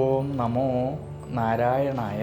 ഓം നമോ നാരായണായ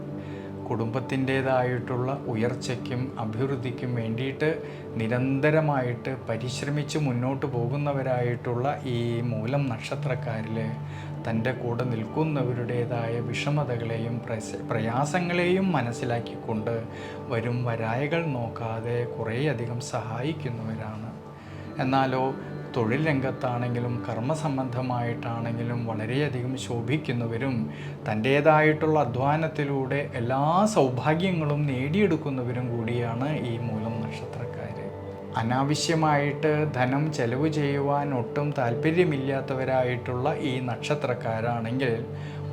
കുടുംബത്തിന്റേതായിട്ടുള്ള ഉയർച്ചയ്ക്കും അഭിവൃദ്ധിക്കും വേണ്ടിയിട്ട് നിരന്തരമായിട്ട് പരിശ്രമിച്ച് മുന്നോട്ട് പോകുന്നവരായിട്ടുള്ള ഈ മൂലം നക്ഷത്രക്കാരിൽ തന്റെ കൂടെ നിൽക്കുന്നവരുടേതായ വിഷമതകളെയും പ്രയാസങ്ങളെയും മനസ്സിലാക്കിക്കൊണ്ട് വരും വരായകൾ നോക്കാതെ കുറേയധികം സഹായിക്കുന്നവരാണ്. എന്നാലോ തൊഴിൽ രംഗത്താണെങ്കിലും കർമ്മസംബന്ധമായിട്ടാണെങ്കിലും വളരെയധികം ശോഭിക്കുന്നവരും തന്റേതായിട്ടുള്ള അധ്വാനത്തിലൂടെ എല്ലാ സൗഭാഗ്യങ്ങളും നേടിയെടുക്കുന്നവരും കൂടിയാണ് ഈ മൂലം നക്ഷത്രക്കാർ അനാവശ്യമായിട്ട് ധനം ചെലവ് ചെയ്യുവാൻ ഒട്ടും താല്പര്യമില്ലാത്തവരായിട്ടുള്ള ഈ നക്ഷത്രക്കാരാണെങ്കിൽ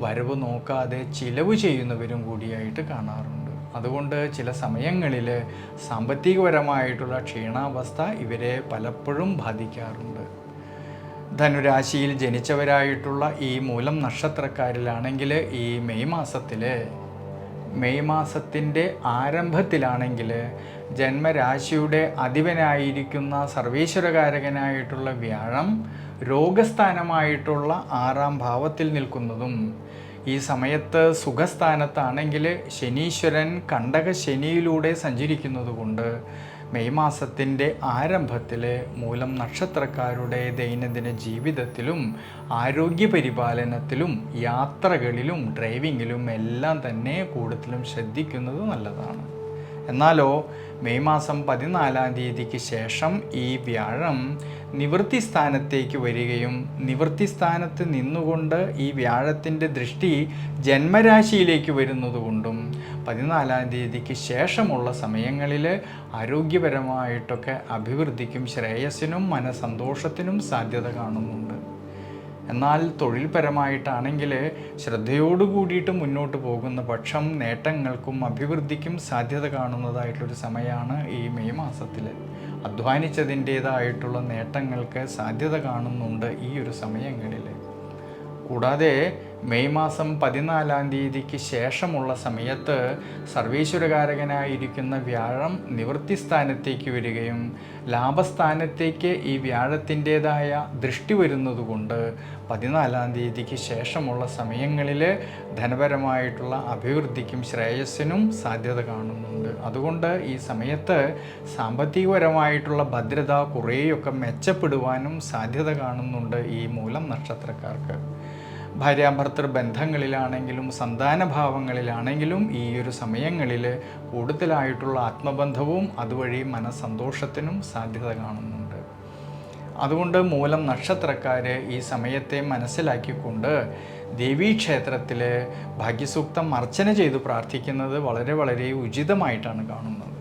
വരവ് നോക്കാതെ ചിലവ് ചെയ്യുന്നവരും കൂടിയായിട്ട് കാണാറുണ്ട്. അതുകൊണ്ട് ചില സമയങ്ങളിൽ സാമ്പത്തികപരമായിട്ടുള്ള ക്ഷീണാവസ്ഥ ഇവരെ പലപ്പോഴും ബാധിക്കാറുണ്ട്. ധനുരാശിയിൽ ജനിച്ചവരായിട്ടുള്ള ഈ മൂലം നക്ഷത്രക്കാരിലാണെങ്കിൽ ഈ മെയ് മാസത്തിൽ മെയ് മാസത്തിന്റെ ആരംഭത്തിലാണെങ്കിൽ ജന്മരാശിയുടെ അധിപനായിരിക്കുന്ന സർവേശ്വരകാരകനായിട്ടുള്ള വ്യാഴം രോഗസ്ഥാനമായിട്ടുള്ള ആറാം ഭാവത്തിൽ നിൽക്കുന്നതും ഈ സമയത്ത് സുഖസ്ഥാനത്താണെങ്കിൽ ശനീശ്വരൻ കണ്ടക ശനിയിലൂടെ സഞ്ചരിക്കുന്നത് കൊണ്ട് മെയ് മാസത്തിന്റെ ആരംഭത്തിൽ മൂലം നക്ഷത്രക്കാരുടെ ദൈനംദിന ജീവിതത്തിലും ആരോഗ്യ പരിപാലനത്തിലും യാത്രകളിലും ഡ്രൈവിങ്ങിലും എല്ലാം തന്നെ കൂടുതലും ശ്രദ്ധിക്കുന്നത് നല്ലതാണ്. എന്നാലോ മെയ് മാസം പതിനാലാം തീയതിക്ക് ശേഷം ഈ വ്യാഴം നിവൃത്തി സ്ഥാനത്തേക്ക് വരികയും നിവൃത്തി സ്ഥാനത്ത് നിന്നുകൊണ്ട് ഈ വ്യാഴത്തിന്റെ ദൃഷ്ടി ജന്മരാശിയിലേക്ക് വരുന്നതുകൊണ്ടും പതിനാലാം തീയതിക്ക് ശേഷമുള്ള സമയങ്ങളിൽ ആരോഗ്യപരമായിട്ടൊക്കെ അഭിവൃദ്ധിക്കും ശ്രേയസ്സിനും മനസന്തോഷത്തിനും സാധ്യത കാണുന്നുണ്ട്. എന്നാൽ തൊഴിൽപരമായിട്ടാണെങ്കിൽ ശ്രദ്ധയോടു കൂടിയിട്ട് മുന്നോട്ട് പോകുന്ന പക്ഷം നേട്ടങ്ങൾക്കും അഭിവൃദ്ധിക്കും സാധ്യത കാണുന്നതായിട്ടൊരു സമയമാണ് ഈ മെയ് മാസത്തിൽ. അധ്വാനിച്ചതിന്റേതായിട്ടുള്ള നേട്ടങ്ങൾക്ക് സാധ്യത കാണുന്നുണ്ട് ഈ ഒരു സമയങ്ങളിൽ കൂടാതെ മെയ് മാസം പതിനാലാം തീയതിക്ക് ശേഷമുള്ള സമയത്ത് സർവീശ്വരകാരകനായിരിക്കുന്ന വ്യാഴം നിവൃത്തിസ്ഥാനത്തേക്ക് വരികയും ലാഭസ്ഥാനത്തേക്ക് ഈ വ്യാഴത്തിന്റെതായ ദൃഷ്ടി വരുന്നതുകൊണ്ട് പതിനാലാം തീയതിക്ക് ശേഷമുള്ള സമയങ്ങളിൽ ധനപരമായിട്ടുള്ള അഭിവൃദ്ധിക്കും ശ്രേയസ്സിനും സാധ്യത കാണുന്നുണ്ട്. അതുകൊണ്ട് ഈ സമയത്ത് സാമ്പത്തികപരമായിട്ടുള്ള ഭദ്രത കുറേയൊക്കെ മെച്ചപ്പെടുവാനും സാധ്യത കാണുന്നുണ്ട് ഈ മൂലം നക്ഷത്രക്കാർക്ക്. ഭാര്യാഭർത്തൃ ബന്ധങ്ങളിലാണെങ്കിലും സന്താനഭാവങ്ങളിലാണെങ്കിലും ഈ ഒരു സമയങ്ങളിൽ കൂടുതലായിട്ടുള്ള ആത്മബന്ധവും അതുവഴി മനസ്സന്തോഷത്തിനും സാധ്യത കാണുന്നുണ്ട്. അതുകൊണ്ട് മൂലം നക്ഷത്രക്കാർ ഈ സമയത്തെ മനസ്സിലാക്കിക്കൊണ്ട് ദേവീക്ഷേത്രത്തിൽ ഭാഗ്യസൂക്തം അർച്ചന ചെയ്തു പ്രാർത്ഥിക്കുന്നത് വളരെ വളരെ ഉചിതമായിട്ടാണ് കാണുന്നത്.